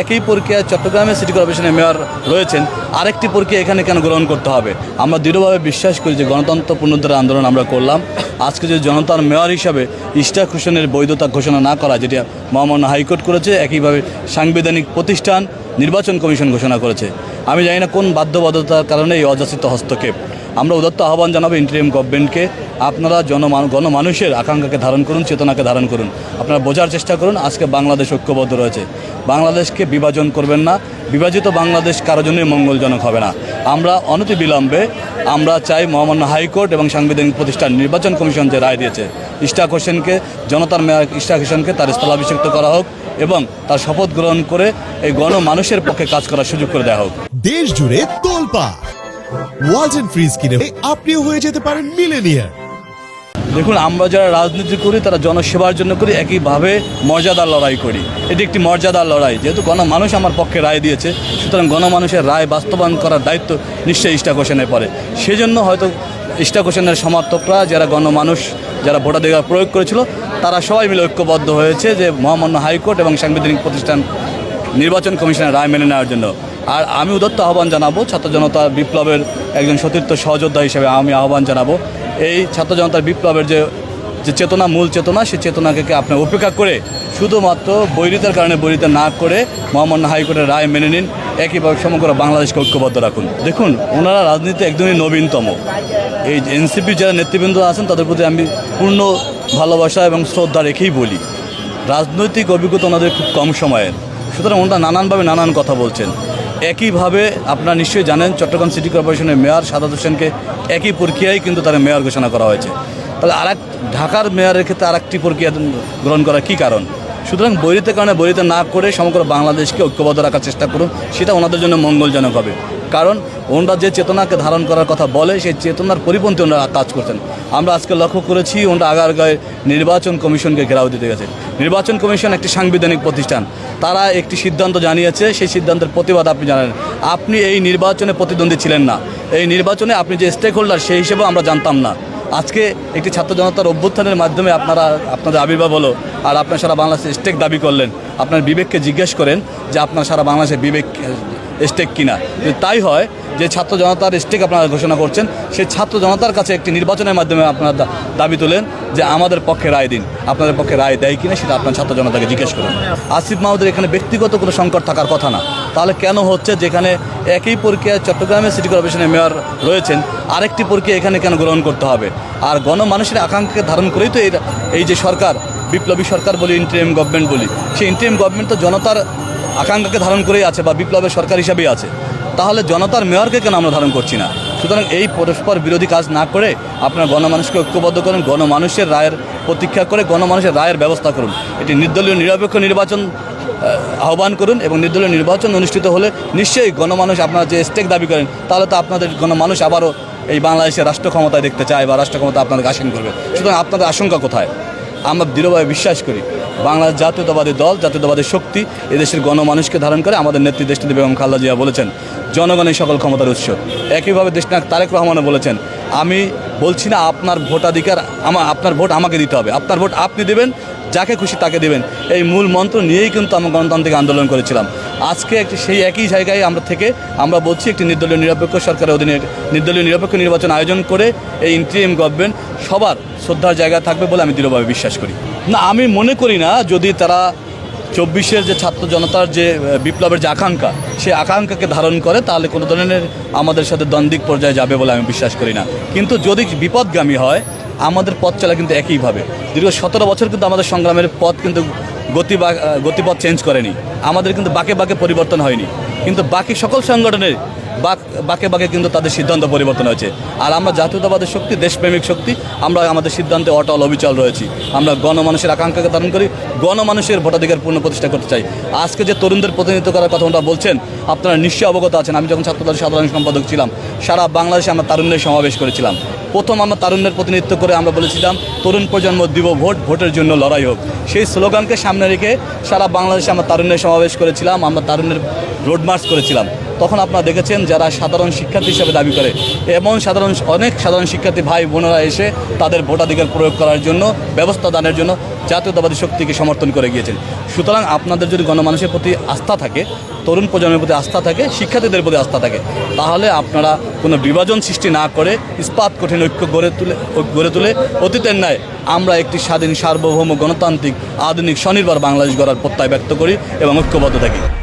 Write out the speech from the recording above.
একই প্রক্রিয়ায় চট্টগ্রামের সিটি কর্পোরেশনের মেয়র রয়েছেন, আরেকটি প্রক্রিয়া এখানে কেন গ্রহণ করতে হবে? আমরা দৃঢ়ভাবে বিশ্বাস করি যে গণতন্ত্র পুনরুদ্ধার আন্দোলন আমরা করলাম। আজকে যে জনতার মেয়র হিসাবে ইস্টাক হোসেনের বৈধতা ঘোষণা না করা, যেটা মহামান্য হাইকোর্ট করেছে, একইভাবে সাংবিধানিক প্রতিষ্ঠান নির্বাচন কমিশন ঘোষণা করেছে। আমি জানি না কোন বাধ্যবাধকতার কারণে এই অযাচিত হস্তক্ষেপ। আমরা উদত্ত আহ্বান জানাব ইন্টারিয়াম গভর্নমেন্টকে আপনারা জনমান গণমানুষের আকাঙ্ক্ষাকে ধারণ করুন, চেতনাকে ধারণ করুন। আপনারা বোঝার চেষ্টা করুন, আজকে বাংলাদেশ ঐক্যবদ্ধ রয়েছে। বাংলাদেশকে বিভাজন করবেন না। বিভাজিত বাংলাদেশ কারোর জন্যই মঙ্গলজনক হবে না। আমরা অনতি বিলম্বে আমরা চাই মহামান্য হাইকোর্ট এবং সাংবিধানিক প্রতিষ্ঠান, নির্বাচন কমিশন যে রায় দিয়েছে। ইশতাক হোসেনকে, জনতার মেয়র ইশতাক হোসেনকে তার স্থলাভিষিক্ত করা হোক এবং তার শপথ গ্রহণ করে এই গণমানুষের পক্ষে কাজ করার সুযোগ করে দেওয়া হোক। দেশ জুড়ে তোলপা ওয়ালটন ফ্রিজ কিনে আপনিও হয়ে যেতে পারেন মিলেনিয়ার দেখুন, আমরা যারা রাজনীতি করি, তারা জনসেবার জন্য করি, একইভাবে মর্যাদার লড়াই করি। এটি একটি মর্যাদার লড়াই। যেহেতু গণমানুষ আমার পক্ষে রায় দিয়েছে, সুতরাং গণমানুষের রায় বাস্তবায়ন করার দায়িত্ব নিশ্চয়ই ইস্টাক হোসেনের পড়ে সেজন্য হয়তো ইস্টাক হোসেনের সমর্থকরা, যারা গণমানুষ, যারা ভোটাধিকার প্রয়োগ করেছিল, তারা সবাই মিলে ঐক্যবদ্ধ হয়েছে যে মহামান্য হাইকোর্ট এবং সাংবিধানিক প্রতিষ্ঠান নির্বাচন কমিশনের রায় মেনে নেওয়ার জন্য। আর আমি উদত্ত আহ্বান জানাব, ছাত্র জনতা বিপ্লবের একজন সতীর্থ সহযোদ্ধা হিসেবে আমি আহ্বান জানাব। এই ছাত্র জনতার বিপ্লবের যে যে চেতনা, মূল চেতনা, সেই চেতনাকে আপনি উপেক্ষা করে শুধুমাত্র বৈরিতার কারণে বৈরিতা না করে মহামান্য হাইকোর্টের রায় মেনে নিন, একইভাবে সমগ্র বাংলাদেশকে ঐক্যবদ্ধ রাখুন। দেখুন, ওনারা রাজনীতি একদমই নবীনতম। এই এনসিপির যারা নেতৃবৃন্দ আছেন, তাদের প্রতি আমি পূর্ণ ভালোবাসা এবং শ্রদ্ধা রেখেই বলি, রাজনৈতিক অভিজ্ঞতা ওনাদের খুব কম সময়ের। সুতরাং ওনারা নানানভাবে নানান কথা বলছেন। একইভাবে আপনারা নিশ্চয়ই জানেন চট্টগ্রাম সিটি কর্পোরেশনের মেয়র সাদাত হোসেনকে একই প্রক্রিয়ায় কিন্তু তারা মেয়র ঘোষণা করা হয়েছে। তাহলে আর ঢাকার মেয়রের ক্ষেত্রে আর একটি প্রক্রিয়া গ্রহণ করার কী কারণ? সুতরাং বৈরিতে কারণে বৈরিতে না করে সমগ্র বাংলাদেশকে ঐক্যবদ্ধ রাখার চেষ্টা করুন, সেটা ওনাদের জন্য মঙ্গলজনক হবে। কারণ ওনারা যে চেতনাকে ধারণ করার কথা বলে, সেই চেতনার পরিপন্থী ওনারা কাজ করছেন। আমরা আজকে লক্ষ্য করেছি ওনারা আগারগাঁয়ে নির্বাচন কমিশনকে ঘেরাও দিতে গেছে। নির্বাচন কমিশন একটি সাংবিধানিক প্রতিষ্ঠান। তারা একটি সিদ্ধান্ত জানিয়েছে, সেই সিদ্ধান্তের প্রতিবাদ আপনি জানেন। আপনি এই নির্বাচনে প্রতিদ্বন্দ্বী ছিলেন না। এই নির্বাচনে আপনি যে স্টেক হোল্ডার সেই হিসেবেও আমরা জানতাম না। আজকে একটি ছাত্র জনতার অভ্যুত্থানের মাধ্যমে আপনারা, আপনাদের আবির্ভাব হলো আর আপনার সারা বাংলাদেশে স্টেক দাবি করলেন। আপনার বিবেককে জিজ্ঞেস করেন যে আপনার সারা বাংলাদেশের বিবেক স্টেক কিনা। তাই হয়, যে ছাত্র জনতার স্টেক আপনারা ঘোষণা করছেন, সেই ছাত্র জনতার কাছে একটি নির্বাচনের মাধ্যমে আপনারা দাবি তোলেন যে আমাদের পক্ষে রায় দিন। আপনাদের পক্ষে রায় দেয় কিনা, সেটা আপনার ছাত্র জনতাকে জিজ্ঞেস করুন। আসিফ মাহমুদের এখানে ব্যক্তিগত কোনো সংকট থাকার কথা না। তাহলে কেন হচ্ছে যেখানে একই প্রক্রিয়ায় চট্টগ্রামের সিটি কর্পোরেশনের মেয়র রয়েছেন, আরেকটি প্রক্রিয়া এখানে কেন গ্রহণ করতে হবে? আর গণমানুষের আকাঙ্ক্ষাকে ধারণ করেই তো এই যে সরকার, বিপ্লবী সরকার বলি ইন্টারিম গভর্নমেন্ট বলি, সেই ইন্টারিম গভর্নমেন্ট তো জনতার আকাঙ্ক্ষাকে ধারণ করেই আছে বা বিপ্লবের সরকার হিসাবেই আছে, তাহলে জনতার মেয়রকে কেন আমরা ধারণ করছি না? সুতরাং এই পরস্পর বিরোধী কাজ না করে আপনার গণমানুষকে ঐক্যবদ্ধ করুন, গণমানুষের রায়ের প্রতীক্ষা করে গণমানুষের রায়ের ব্যবস্থা করুন। এটি নির্দলীয় নিরপেক্ষ নির্বাচন আহ্বান করুন এবং নির্দলীয় নির্বাচন অনুষ্ঠিত হলে নিশ্চয়ই গণমানুষ আপনারা যে স্টেক দাবি করেন, তাহলে তো আপনাদের গণমানুষ আবারও এই বাংলাদেশের রাষ্ট্র ক্ষমতায় দেখতে চায় বা রাষ্ট্র ক্ষমতা আপনাদের আসীন করবে। সুতরাং আপনাদের আশঙ্কা কোথায়? আমরা দৃঢ়ভাবে বিশ্বাস করি বাংলাদেশ জাতীয়তাবাদী দল, জাতীয়তাবাদী শক্তি এদেশের গণমানুষকে ধারণ করে আমাদের নেত্রী দেশটিতে বেগম খালেদা জিয়া বলেছেন জনগণের সকল ক্ষমতার উৎস। একইভাবে দেশনায়ক তারেক রহমানও বলেছেন, আমি বলছি না আপনার ভোটাধিকার আমার আপনার ভোট আমাকে দিতে হবে, আপনার ভোট আপনি দেবেন, যাকে খুশি তাকে দেবেন। এই মূল মন্ত্র নিয়েই কিন্তু আমরা গণতান্ত্রিক আন্দোলন করেছিলাম। আজকে একটি সেই একই জায়গায় আমরা থেকে আমরা বলছি, একটি নির্দলীয় নিরপেক্ষ সরকারের অধীনে নির্দলীয় নিরপেক্ষ নির্বাচন আয়োজন করে এই ইন্টারিম গভর্নমেন্ট সবার শ্রদ্ধার জায়গা থাকবে বলে আমি দৃঢ়ভাবে বিশ্বাস করি। না, আমি মনে করি না যদি তারা চব্বিশের যে ছাত্র জনতার যে বিপ্লবের যে আকাঙ্ক্ষা সেই আকাঙ্ক্ষাকে ধারণ করে, তাহলে কোনো ধরনের আমাদের সাথে দ্বন্দ্বিক পর্যায়ে যাবে বলে আমি বিশ্বাস করি না। কিন্তু যদি বিপদগামী হয়, আমাদের পথ চলা কিন্তু একইভাবে দীর্ঘ সতেরো বছর কিন্তু আমাদের সংগ্রামের পথ কিন্তু গতি গতিপথ চেঞ্জ করেনি। আমাদের কিন্তু বাকে বাকে পরিবর্তন হয়নি। কিন্তু বাকি সকল সংগঠনের বাক, বাকে বাকে কিন্তু তাদের সিদ্ধান্ত পরিবর্তন হয়েছে। আর আমরা জাতীয়তাবাদের শক্তি, দেশপ্রেমিক শক্তি, আমরা আমাদের সিদ্ধান্তে অটল অবিচল রয়েছি। আমরা গণমানুষের আকাঙ্ক্ষাকে ধারণ করি, গণমানুষের ভোটাধিকার পূর্ণ প্রতিষ্ঠা করতে চাই। আজকে যে তরুণদের প্রতিনিধিত্ব করার কথা ওনারা বলছেন, আপনারা নিশ্চয়ই অবগত আছেন। আমি যখন ছাত্রদলের সাধারণ সম্পাদক ছিলাম, সারা বাংলাদেশে আমরা তারুণ্যের সমাবেশ করেছিলাম। প্রথম আমরা তারুণ্যের প্রতিনিধিত্ব করে আমরা বলেছিলাম, তরুণ প্রজন্ম দিব ভোট, ভোটের জন্য লড়াই হোক। সেই স্লোগানকে সামনে রেখে সারা বাংলাদেশে আমরা তারুণ্যের সমাবেশ করেছিলাম, আমরা তারুণ্যের রোড মার্চ করেছিলাম। তখন আপনারা দেখেছেন যারা সাধারণ শিক্ষার্থী হিসেবে দাবি করে। এমন সাধারণ, অনেক সাধারণ শিক্ষার্থী ভাই বোনেরা এসে তাদের ভোটাধিকার প্রয়োগ করার জন্য, ব্যবস্থা দানের জন্য জাতীয়তাবাদী শক্তিকে সমর্থন করে গিয়েছেন। সুতরাং আপনাদের যদি গণমানুষের প্রতি আস্থা থাকে, তরুণ প্রজন্মের প্রতি আস্থা থাকে, শিক্ষার্থীদের প্রতি আস্থা থাকে, তাহলে আপনারা কোনো বিভাজন সৃষ্টি না করে ইস্পাত কঠিন ঐক্য গড়ে তুলে গড়ে তুলে অতীতের ন্যায় আমরা একটি স্বাধীন, সার্বভৌম, গণতান্ত্রিক, আধুনিক, স্বনির্ভর বাংলাদেশ গড়ার প্রত্যয় ব্যক্ত করি এবং ঐক্যবদ্ধ থাকি।